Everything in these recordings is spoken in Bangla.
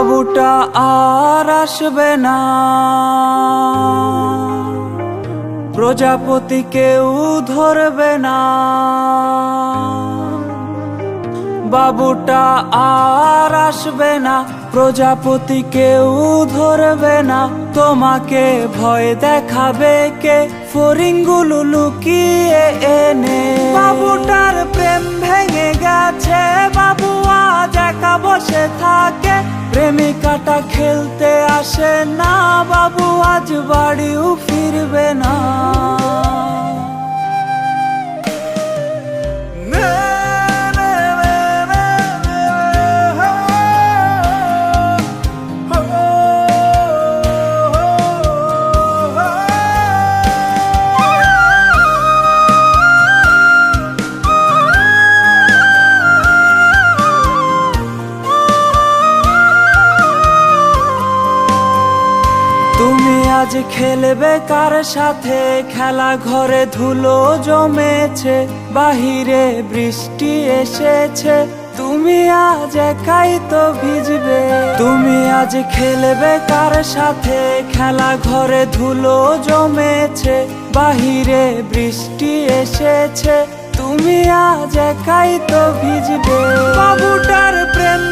বাবুটা আর আসবে না। প্রজাপতি কেউ ধরবে না। বাবুটা আর আসবে না, প্রজাপতি কেউ ধরবে না। তোমাকে ভয় দেখাবে কে, ফরিঙ্গুলো লুকিয়ে এনে। খেলতে আসে না বাবু আজ বাড়িও ফিরবে না। আজ খেলবে কার সাথে? খেলা ঘরে ধুলো জমেছে, বাহিরে বৃষ্টি এসেছে। তুমি আজ একাই তো ভিজবে। তুমি আজ খেলবে কার সাথে? খেলা ঘরে ধুলো জমেছে, বাহিরে বৃষ্টি এসেছে। তুমি আজ একাই তো ভিজবে। বাবুটার প্রেম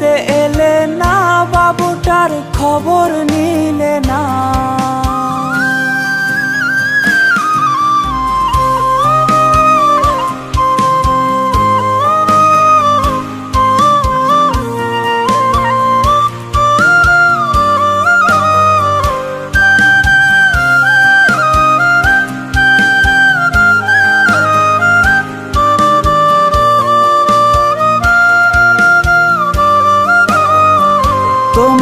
দেখতে এলে না বাবুটার খবর নিলে না।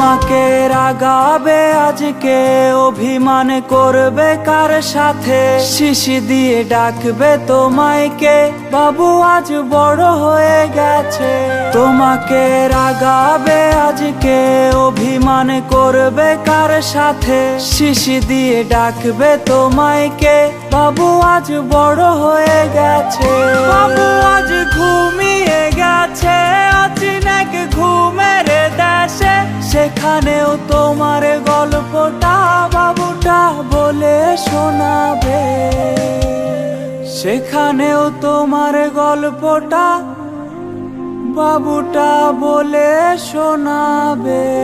তোমাকে রাগাবে, আজকে অভিমান করবে কার সাথে? শিশি দিয়ে ডাকবে তোমায় কে? বাবু আজ বড় হয়ে গেছে। তোমাকে রাগাবে, আজকে অভিমান করবে কার সাথে? শিশি দিয়ে ডাকবে তোমায় কে? বাবু আজ বড় হয়ে গেছে। বাবু আজ ঘুমিয়ে শোনাবে। সেখানেও তোমার গল্পটা বাবুটা বলে শোনাবে।